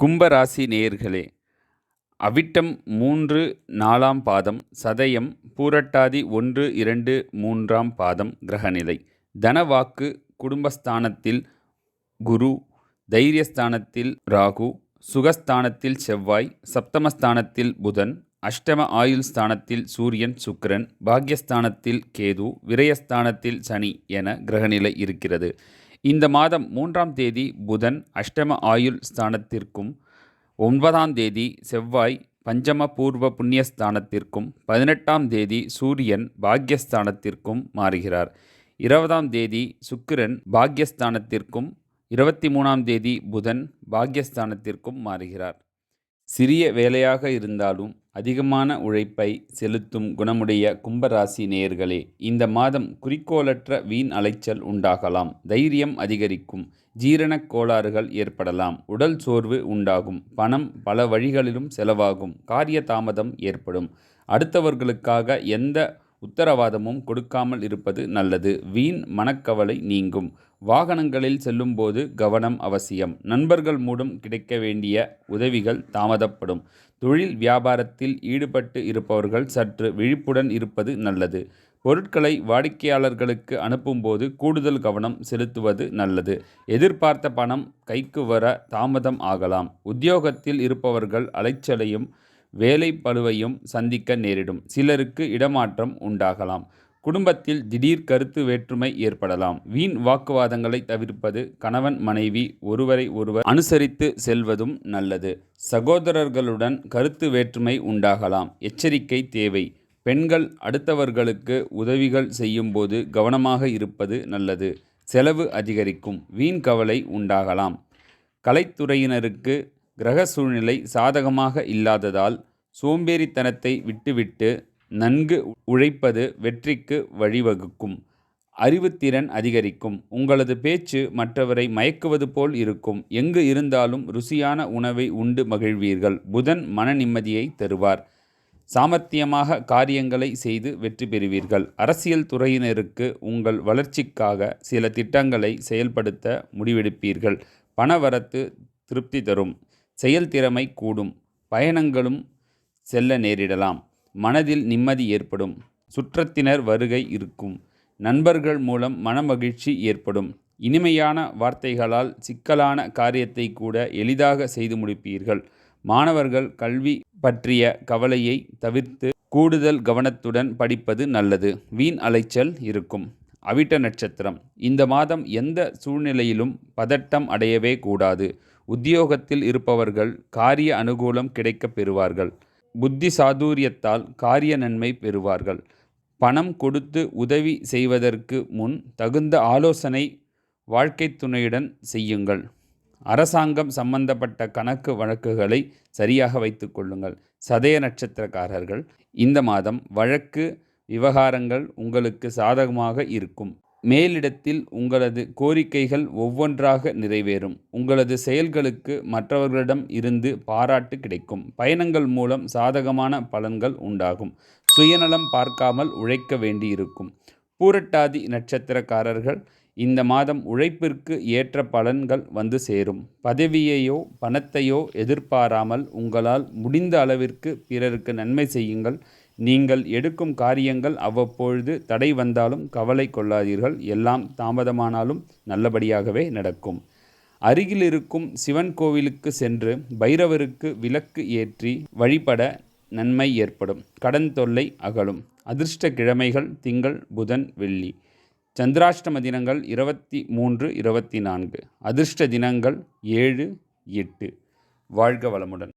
கும்பராசி நேயர்களே அவிட்டம் மூன்று நாலாம் பாதம் சதயம் பூரட்டாதி ஒன்று இரண்டு மூன்றாம் பாதம் கிரகநிலை. தனவாக்கு குடும்பஸ்தானத்தில் குரு தைரியஸ்தானத்தில் ராகு சுகஸ்தானத்தில் செவ்வாய் சப்தமஸ்தானத்தில் புதன் அஷ்டம ஆயுள் ஸ்தானத்தில் சூரியன் சுக்கிரன் பாக்யஸ்தானத்தில் கேது விரயஸ்தானத்தில் சனி என கிரகநிலை இருக்கிறது. இந்த மாதம் மூன்றாம் தேதி புதன் அஷ்டம ஆயுள் ஸ்தானத்திற்கும் ஒன்பதாம் தேதி செவ்வாய் பஞ்சம பூர்வ புண்ணியஸ்தானத்திற்கும் பதினெட்டாம் தேதி சூரியன் பாக்யஸ்தானத்திற்கும் மாறுகிறார். இருபதாம் தேதி சுக்கிரன் பாக்யஸ்தானத்திற்கும் இருபத்தி மூணாம் தேதி புதன் பாக்யஸ்தானத்திற்கும் மாறுகிறார். சிறிய வேலையாக இருந்தாலும் அதிகமான உழைப்பை செலுத்தும் குணமுடைய கும்பராசி நேயர்களே இந்த மாதம் குறிக்கோளற்ற வீண் அலைச்சல் உண்டாகலாம். தைரியம் அதிகரிக்கும். ஜீரணக் கோளாறுகள் ஏற்படலாம். உடல் சோர்வு உண்டாகும். பணம் பல வழிகளிலும் செலவாகும். காரிய தாமதம் ஏற்படும். அடுத்தவர்களுக்காக எந்த உத்தரவாதமும் கொடுக்காமல் இருப்பது நல்லது. வீண் மனக்கவலை நீங்கும். வாகனங்களில் செல்லும்போது கவனம் அவசியம். நண்பர்கள் மூலம் கிடைக்க வேண்டிய உதவிகள் தாமதப்படும். தொழில் வியாபாரத்தில் ஈடுபட்டு இருப்பவர்கள் சற்று விழிப்புடன் இருப்பது நல்லது. பொருட்களை வாடிக்கையாளர்களுக்கு அனுப்பும்போது கூடுதல் கவனம் செலுத்துவது நல்லது. எதிர்பார்த்த பணம் கைக்கு வர தாமதம் ஆகலாம். உத்தியோகத்தில் இருப்பவர்கள் அலைச்சலையும் வேலை சந்திக்க நேரிடும். சிலருக்கு இடமாற்றம் உண்டாகலாம். குடும்பத்தில் திடீர் கருத்து வேற்றுமை ஏற்படலாம். வீண் வாக்குவாதங்களை தவிர்ப்பது கணவன் மனைவி ஒருவரை ஒருவர் அனுசரித்து செல்வதும் நல்லது. சகோதரர்களுடன் கருத்து வேற்றுமை உண்டாகலாம். எச்சரிக்கை தேவை. பெண்கள் அடுத்தவர்களுக்கு உதவிகள் செய்யும்போது கவனமாக இருப்பது நல்லது. செலவு அதிகரிக்கும். வீண் கவலை உண்டாகலாம். கலைத்துறையினருக்கு கிரக சூழ்நிலை சாதகமாக இல்லாததால் சோம்பேறித்தனத்தை விட்டுவிட்டு நன்கு உழைப்பது வெற்றிக்கு வழிவகுக்கும். அறிவுத்திறன் அதிகரிக்கும். உங்களது பேச்சு மற்றவரை மயக்குவது போல் இருக்கும். எங்கு இருந்தாலும் ருசியான உணவை உண்டு மகிழ்வீர்கள். புதன் மன நிம்மதியை தருவார். சாமர்த்தியமாக காரியங்களை செய்து வெற்றி பெறுவீர்கள். அரசியல் துறையினருக்கு உங்கள் வளர்ச்சிக்காக சில திட்டங்களை செயல்படுத்த முடிவெடுப்பீர்கள். பணவரத்து திருப்தி தரும். செயல்திறமை கூடும். பயணங்களும் செல்ல நேரிடலாம். மனதில் நிம்மதி ஏற்படும். சுற்றத்தினர் வருகை இருக்கும். நண்பர்கள் மூலம் மனமகிழ்ச்சி ஏற்படும். இனிமையான வார்த்தைகளால் சிக்கலான காரியத்தை கூட எளிதாக செய்து முடிப்பீர்கள். மாணவர்கள் கல்வி பற்றிய கவலையை தவிர்த்து கூடுதல் கவனத்துடன் படிப்பது நல்லது. வீண் அலைச்சல் இருக்கும். அவிட்ட நட்சத்திரம். இந்த மாதம் எந்த சூழ்நிலையிலும் பதட்டம் அடையவே கூடாது. உத்தியோகத்தில் இருப்பவர்கள் காரிய அனுகூலம் கிடைக்கப் பெறுவார்கள். புத்தி சாதுரியத்தால் காரிய நன்மை பெறுவார்கள். பணம் கொடுத்து உதவி செய்வதற்கு முன் தகுந்த ஆலோசனை வாழ்க்கை துணையுடன் செய்யுங்கள். அரசாங்கம் சம்பந்தப்பட்ட கணக்கு வழக்குகளை சரியாக வைத்து கொள்ளுங்கள். சதய நட்சத்திரக்காரர்கள் இந்த மாதம் வழக்கு விவகாரங்கள் உங்களுக்கு சாதகமாக இருக்கும். மேலிடத்தில் உங்களது கோரிக்கைகள் ஒவ்வொன்றாக நிறைவேறும். உங்களது செயல்களுக்கு மற்றவர்களிடம் இருந்து பாராட்டு கிடைக்கும். பயணங்கள் மூலம் சாதகமான பலன்கள் உண்டாகும். சுயநலம் பார்க்காமல் உழைக்க வேண்டியிருக்கும். பூரட்டாதி நட்சத்திரக்காரர்கள் இந்த மாதம் உழைப்பிற்கு ஏற்ற பலன்கள் வந்து சேரும். பதவியையோ பணத்தையோ எதிர்பாராமல் உங்களால் முடிந்த அளவிற்கு பிறருக்கு நன்மை செய்யுங்கள். நீங்கள் எடுக்கும் காரியங்கள் அவ்வப்பொழுது தடை வந்தாலும் கவலை கொள்ளாதீர்கள். எல்லாம் தாமதமானாலும் நல்லபடியாகவே நடக்கும். அருகில் இருக்கும் சிவன் கோவிலுக்கு சென்று பைரவருக்கு விளக்கு ஏற்றி வழிபட நன்மை ஏற்படும். கடன் தொல்லை அகலும். அதிர்ஷ்ட கிழமைகள் திங்கள் புதன் வெள்ளி. சந்திராஷ்டம தினங்கள் இருபத்தி மூன்று இருபத்தி நான்கு. அதிர்ஷ்ட தினங்கள் ஏழு எட்டு. வாழ்க வளமுடன்.